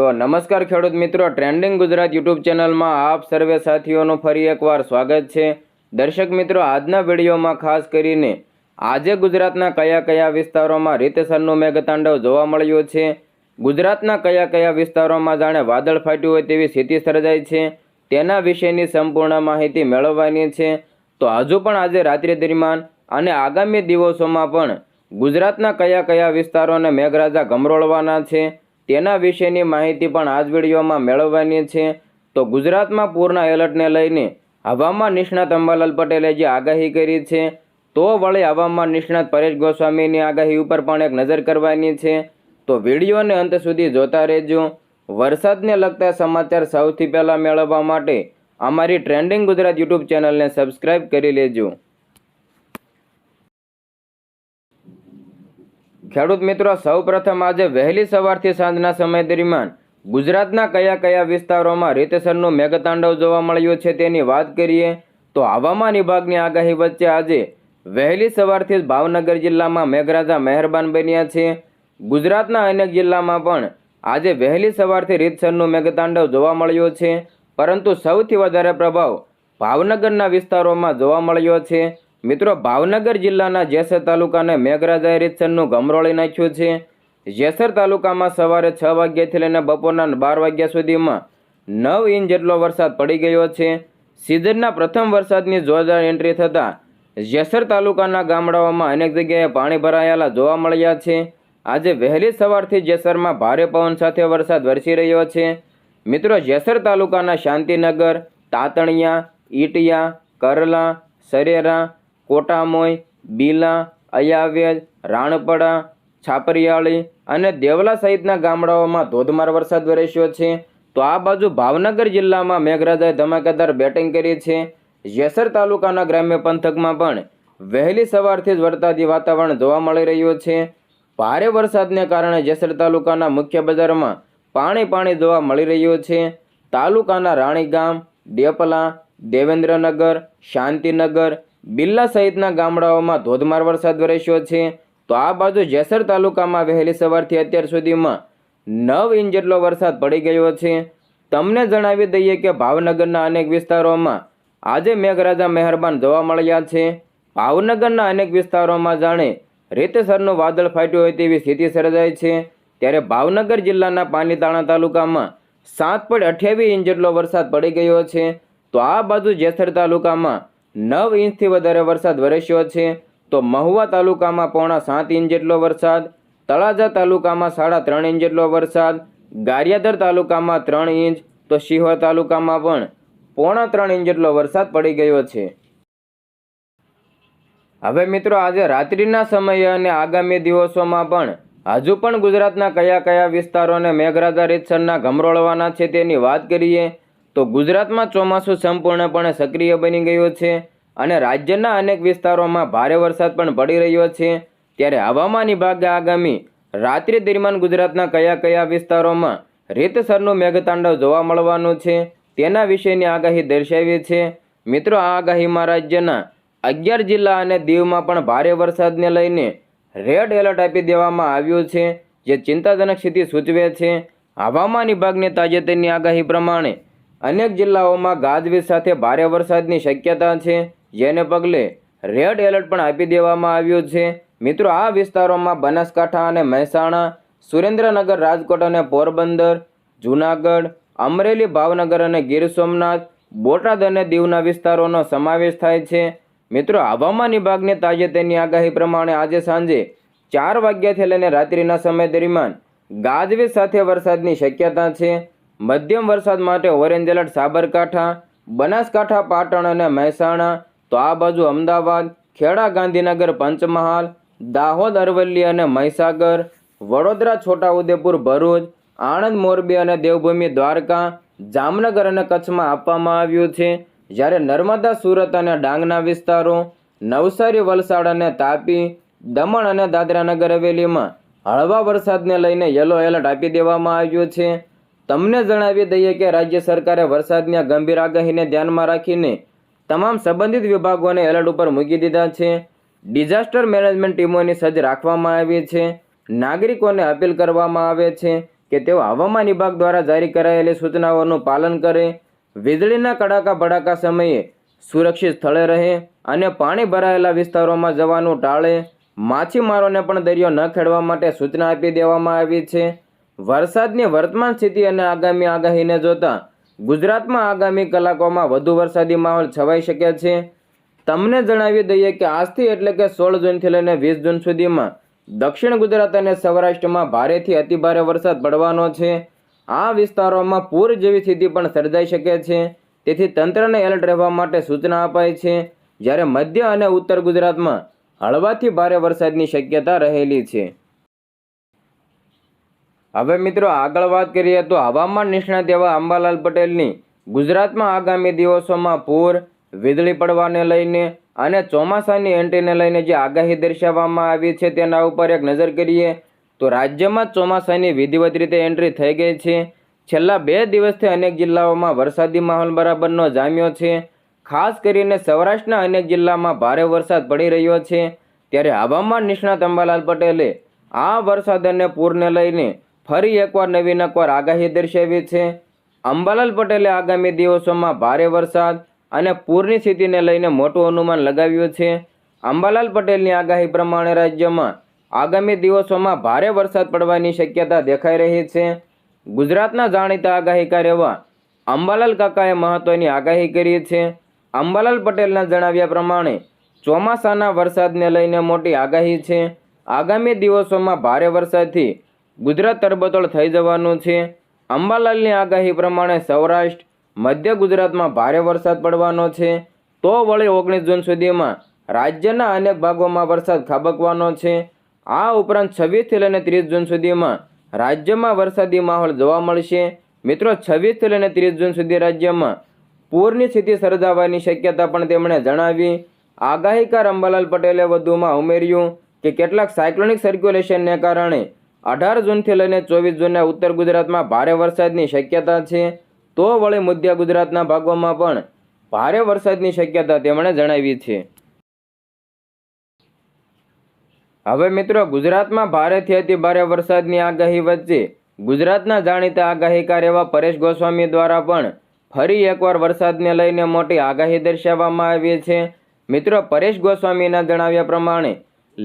તો નમસ્કાર ખેડૂત મિત્રો ટ્રેન્ડિંગ ગુજરાત યુટ્યુબ ચેનલમાં આપ સર્વે સાથીઓનું ફરી એકવાર સ્વાગત છે. દર્શક મિત્રો, આજના વિડીયોમાં ખાસ કરીને આજે ગુજરાતના કયા કયા વિસ્તારોમાં રીતસરનું મેઘતાંડવ જોવા મળ્યું છે, ગુજરાતના કયા કયા વિસ્તારોમાં જાણે વાદળ ફાટ્યું હોય તેવી સ્થિતિ સર્જાઈ છે, તેના વિશેની સંપૂર્ણ માહિતી મેળવવાની છે. તો હજુ પણ આજે રાત્રિ દરમિયાન અને આગામી દિવસોમાં પણ ગુજરાતના કયા કયા વિસ્તારોને મેઘરાજા ગમરોળવાના છે તેના વિશેની માહિતી પણ આ જ વિડીયોમાં મેળવવાની છે. તો ગુજરાતમાં પૂરના એલર્ટને લઈને હવામાન નિષ્ણાત અંબાલાલ પટેલે જે આગાહી કરી છે, તો વળી હવામાન નિષ્ણાત પરેશ ગોસ્વામીની આગાહી ઉપર પણ એક નજર કરવાની છે. તો વિડીયોને અંત સુધી જોતા રહેજો. વરસાદને લગતા સમાચાર સૌથી પહેલાં મેળવવા માટે અમારી ટ્રેન્ડિંગ ગુજરાત યુટ્યુબ ચેનલને સબસ્ક્રાઇબ કરી લેજો. ખેડૂત મિત્રો, સૌપ્રથમ આજે વહેલી સવારથી સાંજના સમય દરમિયાન ગુજરાતના કયા કયા વિસ્તારોમાં રીતસરનું મેઘતાંડવ જોવા મળ્યું છે તેની વાત કરીએ તો હવામાન વિભાગની આગાહી વચ્ચે આજે વહેલી સવારથી જ ભાવનગર જિલ્લામાં મેઘરાજા મહેરબાન બન્યા છે. ગુજરાતના અનેક જિલ્લામાં પણ આજે વહેલી સવારથી રીતસરનું મેઘતાંડવ જોવા મળ્યું છે, પરંતુ સૌથી વધારે પ્રભાવ ભાવનગરના વિસ્તારોમાં જોવા મળ્યો છે. મિત્રો, ભાવનગર જિલ્લાના જેસર તાલુકાને મેઘરાજાએ રીતસરનું ગમરોળી નાખ્યું છે. જેસર તાલુકામાં સવારે છ વાગ્યાથી લઈને બપોરના બાર વાગ્યા સુધીમાં નવ ઇંચ જેટલો વરસાદ પડી ગયો છે. સિઝનના પ્રથમ વરસાદની જોરદાર એન્ટ્રી થતાં જેસર તાલુકાના ગામડાઓમાં અનેક જગ્યાએ પાણી ભરાયેલા જોવા મળ્યા છે. આજે વહેલી સવારથી જેસરમાં ભારે પવન સાથે વરસાદ વરસી રહ્યો છે. મિત્રો, જેસર તાલુકાના શાંતિનગર, તાતણિયા, ઈટિયા, કરલા, સરેરા કોટામોય બીલા અયાવેજ રાણપડા, છાપરિયાળી અને દેવલા સહિતના ગામડાઓમાં ધોધમાર વરસાદ વરસ્યો છે. તો આ બાજુ ભાવનગર જિલ્લામાં મેઘરાજાએ ધમાકેદાર બેટિંગ કરી છે. જેસર તાલુકાના ગ્રામ્ય પંથકમાં પણ વહેલી સવારથી જ વરસાદી વાતાવરણ જોવા મળી રહ્યું છે. ભારે વરસાદને કારણે જેસર તાલુકાના મુખ્ય બજારમાં પાણી પાણી જોવા મળી રહ્યું છે. તાલુકાના રાણીગામ, ડેપલા, દેવેન્દ્રનગર, શાંતિનગર બિલ્લા સહિતના ગામડાઓમાં ધોધમાર વરસાદ વરસ્યો છે. તો આ બાજુ જેસર તાલુકામાં વહેલી સવારથી અત્યાર સુધીમાં નવ ઇંચ જેટલો વરસાદ પડી ગયો છે. તમને જણાવી દઈએ કે ભાવનગરના અનેક વિસ્તારોમાં આજે મેઘરાજા મહેરબાન જોવા મળ્યા છે. ભાવનગરના અનેક વિસ્તારોમાં જાણે રીતસરનું વાદળ ફાટ્યું હોય તેવી સ્થિતિ સર્જાઈ છે. ત્યારે ભાવનગર જિલ્લાના પાલીતાણા તાલુકામાં સાત પોઈન્ટ અઠ્યાવીસ ઇંચ જેટલો વરસાદ પડી ગયો છે. તો આ બાજુ જેસર તાલુકામાં નવ ઇંચથી વધારે વરસાદ વરસ્યો છે, તો મહુવા તાલુકામાં પોણા સાત ઇંચ જેટલો વરસાદ, તળાજા તાલુકામાં સાડા ત્રણ ઇંચ જેટલો વરસાદ ગારિયાદર તાલુકામાં ત્રણ ઇંચ, તો શિહોર તાલુકામાં પણ પોણા ત્રણ ઇંચ જેટલો વરસાદ પડી ગયો છે. હવે મિત્રો આજે રાત્રિના સમયે અને આગામી દિવસોમાં પણ હજુ પણ ગુજરાતના કયા કયા વિસ્તારોને મેઘરાજા રીતસરના ગમરોળવાના છે તેની વાત કરીએ. તો ગુજરાતમાં ચોમાસું સંપૂર્ણપણે સક્રિય બની ગયું છે અને રાજ્યના અનેક વિસ્તારોમાં ભારે વરસાદ પણ પડી રહ્યો છે. ત્યારે હવામાન વિભાગે આગામી રાત્રિ દરમિયાન ગુજરાતના કયા કયા વિસ્તારોમાં રીતસરનું મેઘતાંડવ જોવા મળવાનું છે તેના વિશેની આગાહી દર્શાવી છે. મિત્રો, આ આગાહીમાં રાજ્યના અગિયાર જિલ્લા અને દીવમાં પણ ભારે વરસાદને લઈને રેડ એલર્ટ આપી દેવામાં આવ્યું છે, જે ચિંતાજનક સ્થિતિ સૂચવે છે. હવામાન વિભાગની તાજેતરની આગાહી પ્રમાણે અનેક જિલ્લાઓમાં ગાજવીજ સાથે ભારે વરસાદની શક્યતા છે. જેને પગલે રેડ એલર્ટ પણ આપી દેવામાં આવ્યું છે. મિત્રો, આ વિસ્તારોમાં બનાસકાંઠા અને મહેસાણા, સુરેન્દ્રનગર, રાજકોટ અને પોરબંદર, જૂનાગઢ, અમરેલી, ભાવનગર અને ગીર સોમનાથ, બોટાદ અને દીવના વિસ્તારોનો સમાવેશ થાય છે. મિત્રો, હવામાન વિભાગની તાજેતરની આગાહી પ્રમાણે આજે સાંજે ચાર વાગ્યાથી લઈને રાત્રિના સમય દરમિયાન ગાજવીજ સાથે વરસાદની શક્યતા છે. મધ્યમ વરસાદ માટે ઓરેન્જ એલર્ટ સાબરકાંઠા, બનાસકાંઠા, પાટણ અને મહેસાણા, તો આ બાજુ અમદાવાદ, ખેડા, ગાંધીનગર, પંચમહાલ, દાહોદ, અરવલ્લી અને મહીસાગર, વડોદરા, છોટાઉદેપુર, ભરૂચ, આણંદ, મોરબી અને દેવભૂમિ, દ્વારકા, જામનગર અને કચ્છમાં આપવામાં આવ્યું છે. જ્યારે નર્મદા, સુરત અને ડાંગના વિસ્તારો, નવસારી, વલસાડ અને તાપી, દમણ અને દાદરાનગર હવેલીમાં હળવા વરસાદને લઈને યલો એલર્ટ આપી દેવામાં આવ્યું છે. તમને જણાવી દઈએ કે રાજ્ય સરકારે વરસાદની ગંભીર આગાહીને ધ્યાનમાં રાખીને તમામ સંબંધિત વિભાગોને એલર્ટ ઉપર મૂકી દીધા છે. ડિઝાસ્ટર મેનેજમેન્ટ ટીમોની સજ્જ રાખવામાં આવી છે. નાગરિકોને અપીલ કરવામાં આવે છે કે તેઓ હવામાન વિભાગ દ્વારા જારી કરાયેલી સૂચનાઓનું પાલન કરે. વીજળીના કડાકા ભડાકા સમયે સુરક્ષિત સ્થળે રહે અને પાણી ભરાયેલા વિસ્તારોમાં જવાનું ટાળે. માછીમારોને પણ દરિયો ન ખેડવા માટે સૂચના આપી દેવામાં આવી છે. વરસાદની વર્તમાન સ્થિતિ અને આગામી આગાહીને જોતા ગુજરાતમાં આગામી કલાકોમાં વધુ વરસાદી માહોલ છવાઈ શકે છે. તમને જણાવી દઈએ કે આજથી એટલે કે સોળ જૂનથી લઈને વીસ જૂન સુધીમાં દક્ષિણ ગુજરાત અને સૌરાષ્ટ્રમાં ભારેથી અતિભારે વરસાદ પડવાનો છે. આ વિસ્તારોમાં પૂર જેવી સ્થિતિ પણ સર્જાઈ શકે છે. તેથી તંત્રને એલર્ટ રહેવા માટે સૂચના અપાઈ છે. જ્યારે મધ્ય અને ઉત્તર ગુજરાતમાં હળવાથી ભારે વરસાદની શક્યતા રહેલી છે. હવે મિત્રો આગળ વાત કરીએ તો હવામાન નિષ્ણાત એવા અંબાલાલ પટેલની. ગુજરાતમાં આગામી દિવસોમાં પૂર, વીજળી પડવાને લઈને અને ચોમાસાની એન્ટ્રીને લઈને જે આગાહી દર્શાવવામાં આવી છે તેના ઉપર એક નજર કરીએ તો રાજ્યમાં ચોમાસાની વિધિવત રીતે એન્ટ્રી થઈ ગઈ છે. છેલ્લા બે દિવસથી અનેક જિલ્લાઓમાં વરસાદી માહોલ બરાબરનો જામ્યો છે. ખાસ કરીને સૌરાષ્ટ્રના અનેક જિલ્લામાં ભારે વરસાદ પડી રહ્યો છે. ત્યારે હવામાન નિષ્ણાત અંબાલાલ પટેલે આ વરસાદ અને પૂરને લઈને ફરી એકવાર નવીન એકવાર આગાહી દર્શાવી છે. અંબાલાલ પટેલે આગામી દિવસોમાં ભારે વરસાદ અને પૂરની સ્થિતિને લઈને મોટું અનુમાન લગાવ્યું છે. અંબાલાલ પટેલની આગાહી પ્રમાણે રાજ્યમાં આગામી દિવસોમાં ભારે વરસાદ પડવાની શક્યતા દેખાઈ રહી છે. ગુજરાતના જાણીતા આગાહીકાર એવા અંબાલાલ કાકાએ મહત્વની આગાહી કરી છે. અંબાલાલ પટેલના જણાવ્યા પ્રમાણે ચોમાસાના વરસાદને લઈને મોટી આગાહી છે. આગામી દિવસોમાં ભારે વરસાદથી ગુજરાત તરબતળ થઈ જવાનું છે. અંબાલાલની આગાહી પ્રમાણે સૌરાષ્ટ્ર, મધ્ય ગુજરાતમાં ભારે વરસાદ પડવાનો છે. તો વળી ઓગણીસ જૂન સુધીમાં રાજ્યના અનેક ભાગોમાં વરસાદ ખાબકવાનો છે. આ ઉપરાંત છવ્વીસથી લઈને ત્રીસ જૂન સુધીમાં રાજ્યમાં વરસાદી માહોલ જોવા મળશે. મિત્રો, છવ્વીસથી લઈને ત્રીસ જૂન સુધી રાજ્યમાં પૂરની સ્થિતિ સર્જાવાની શક્યતા પણ તેમણે જણાવી. આગાહીકાર અંબાલાલ પટેલે વધુમાં ઉમેર્યું કે કેટલાક સાયક્લોનિક સર્ક્યુલેશનને કારણે અઢાર જૂનથી લઈને ચોવીસ જૂનના ઉત્તર ગુજરાતમાં ભારે વરસાદની શક્યતા છે. તો વળી મધ્ય ગુજરાતના ભાગોમાં પણ ભારે વરસાદની શક્યતા તેમણે જણાવી છે. હવે મિત્રો, ગુજરાતમાં ભારેથી અતિ ભારે વરસાદની આગાહી વચ્ચે ગુજરાતના જાણીતા આગાહીકાર એવા પરેશ ગોસ્વામી દ્વારા પણ ફરી એકવાર વરસાદને લઈને મોટી આગાહી દર્શાવવામાં આવી છે. મિત્રો, પરેશ ગોસ્વામીના જણાવ્યા પ્રમાણે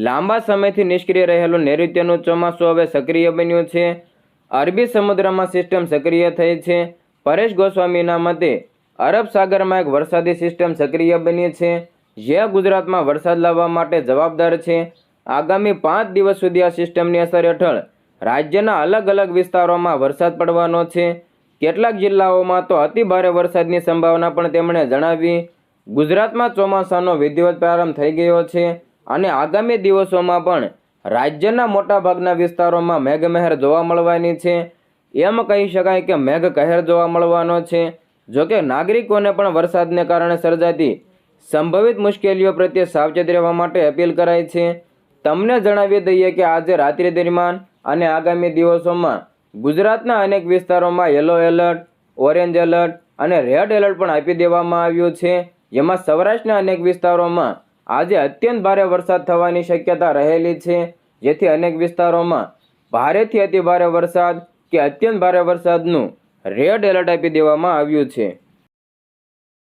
લાંબા સમયથી નિષ્ક્રિય રહેલું નૈઋત્યનું ચોમાસું હવે સક્રિય બન્યું છે. અરબી સમુદ્રમાં સિસ્ટમ સક્રિય થઈ છે. પરેશ ગોસ્વામીના મતે, અરબ સાગરમાં એક વરસાદી સિસ્ટમ સક્રિય બની છે. જે ગુજરાતમાં વરસાદ લાવવા માટે જવાબદાર છે. આગામી પાંચ દિવસ સુધી આ સિસ્ટમની અસર હેઠળ રાજ્યના અલગ અલગ વિસ્તારોમાં વરસાદ પડવાનો છે. કેટલાક જિલ્લાઓમાં તો અતિભારે વરસાદની સંભાવના પણ તેમણે જણાવી. ગુજરાતમાં ચોમાસાનો વિધિવત પ્રારંભ થઈ ગયો છે. અને આગામી દિવસોમાં પણ રાજ્યના મોટાભાગના વિસ્તારોમાં મેઘમહેર જોવા મળવાની છે. એમ કહી શકાય કે મેઘ કહેર જોવા મળવાનો છે. જોકે નાગરિકોને પણ વરસાદને કારણે સર્જાતી સંભવિત મુશ્કેલીઓ પ્રત્યે સાવચેત રહેવા માટે અપીલ કરાઈ છે. તમને જણાવી દઈએ કે આજે રાત્રિ દરમિયાન અને આગામી દિવસોમાં ગુજરાતના અનેક વિસ્તારોમાં યલો એલર્ટ, ઓરેન્જ એલર્ટ અને રેડ એલર્ટ પણ આપી દેવામાં આવ્યું છે. જેમાં સૌરાષ્ટ્રના અનેક વિસ્તારોમાં આજે અત્યંત ભારે વરસાદ થવાની શક્યતા રહેલી છે. જેથી અનેક વિસ્તારોમાં ભારેથી અતિ ભારે વરસાદ કે અત્યંત ભારે વરસાદનું રેડ એલર્ટ આપી દેવામાં આવ્યું છે.